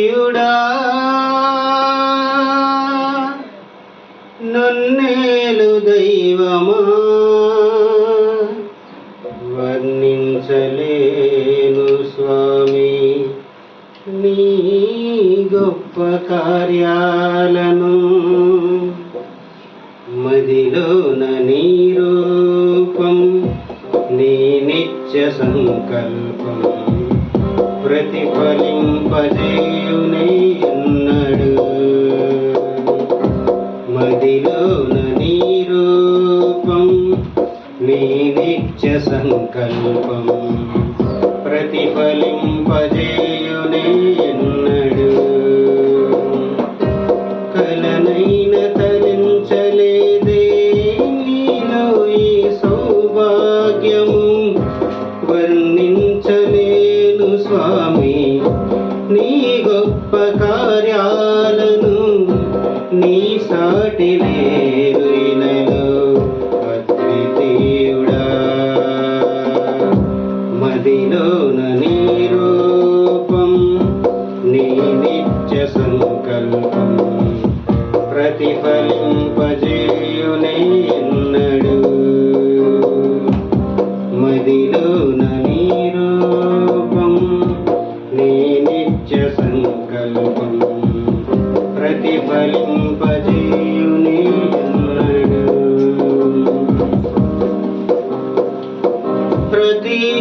దేవుడా నన్నేలు దైవమా? వర్ణించలేను స్వామి నీ గొప్ప కార్యాలను మదిలోన నీ రూపం నీ నిత్య సంకల్పం. ప్రతిఫలింపజేయునే అన్నాడు మదిలోన నీరూపం నీ నిత్య సంకల్పం ప్రతిఫలింపజేయునే నీ సాటి లేరు అద్వితీయుడా మదిలోన నీ రూపం నీ నిత్య సంకల్పం ప్రతిఫలింపజేయునే.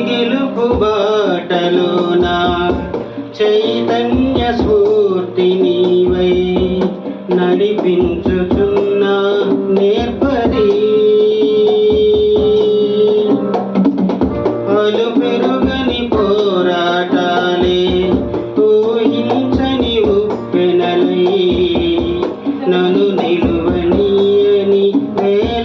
గెలుపు బాటలోన చైతన్య స్ఫూర్తి నీవై నడిపించుచున్న నేర్పది. పలు పెరుగని పోరాటాలే ఊహించని ఉప్పెనలై నన్ను నిలువనీయని వేల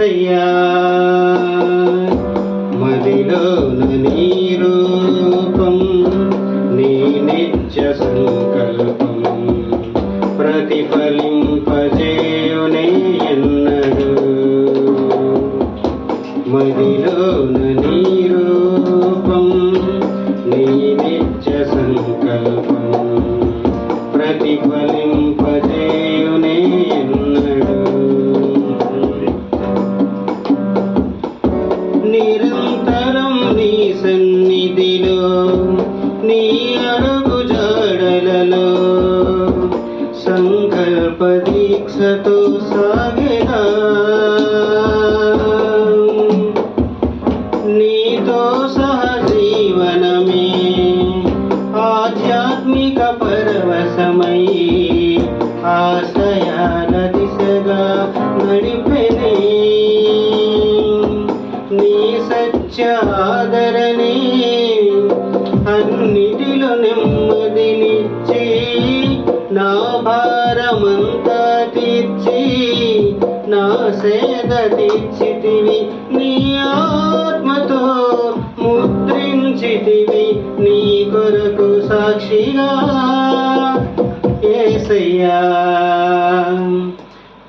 ఏసయ్యా మదిలోన నీ రూపం నీ నిత్య సంకల్పం. నీ సత్యాదరణి అన్నిటిలో నెమ్మదినిచ్చి నా భారమంతా తీర్చి నా సేద తీర్చితివి నీ ఆత్మతో ముద్రించితివి నీ కొరకు సాక్షిగా ఏసయ్యా.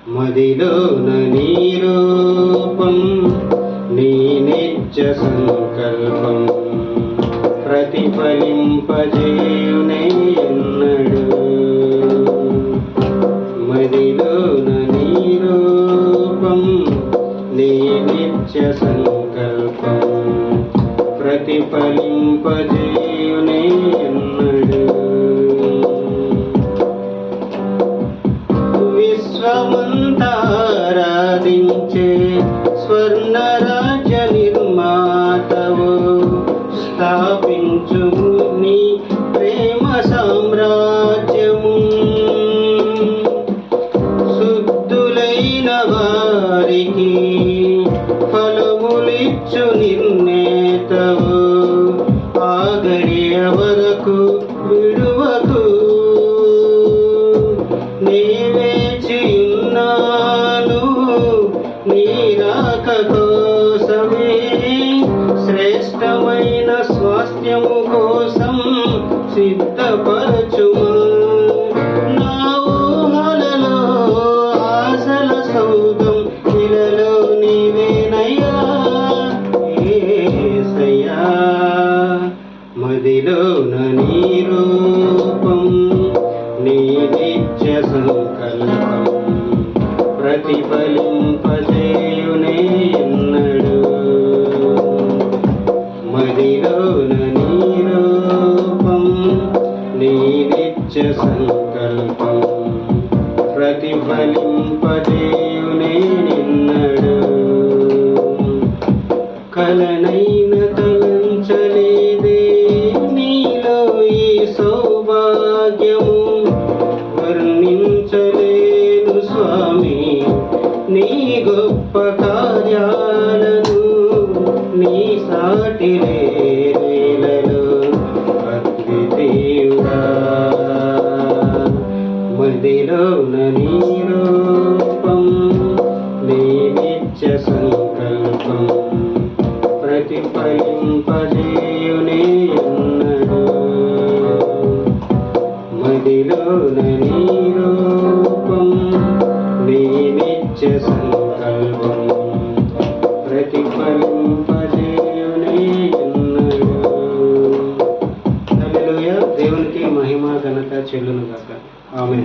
మదిలోన నీ రూపం నీ నిత్య సంకల్పం ప్రతిఫలింపజేయునే స్థాపించుము ప్రేమ సామ్రాజ్యము. శుద్ధులైన వారికి ఫలములిచ్చు నిర్ణేతవు ఆ గడియ వరకు విడువకు నీవేచియున్నాను నీ రాక కోసమే శ్రేష్టమైన యజ్ఞము కోసం సిద్ధపరచుము. నా ఊహలలో ఆశల సౌధం ఇలలో నీవేనయ్యా. ఏసయ్యా మదిలో నీ రూపం నీ నిత్య సంకల్పం ప్రతిఫలింపజే నిత్య సంకల్పం. ప్రతిఫలింపజేయునే నిన్నడు. కలనైన తలంచలేదే నీలో ఈ సౌభాగ్యము. వర్ణించలేను స్వామి నీ గొప్ప కార్యాలను నీ సాటి నేలలో నీలోన నీరూపం నీ నిత్య సంకల్పం ప్రతిఫలింపజేయునే ఉన్నడు మదిలోన నీరూపం నీ నిత్య సంకల్పం ప్రతిఫలింపజేయునే ఉన్నడు దేవునికి మహిమ ఘనత చెల్లును కాక ఆమె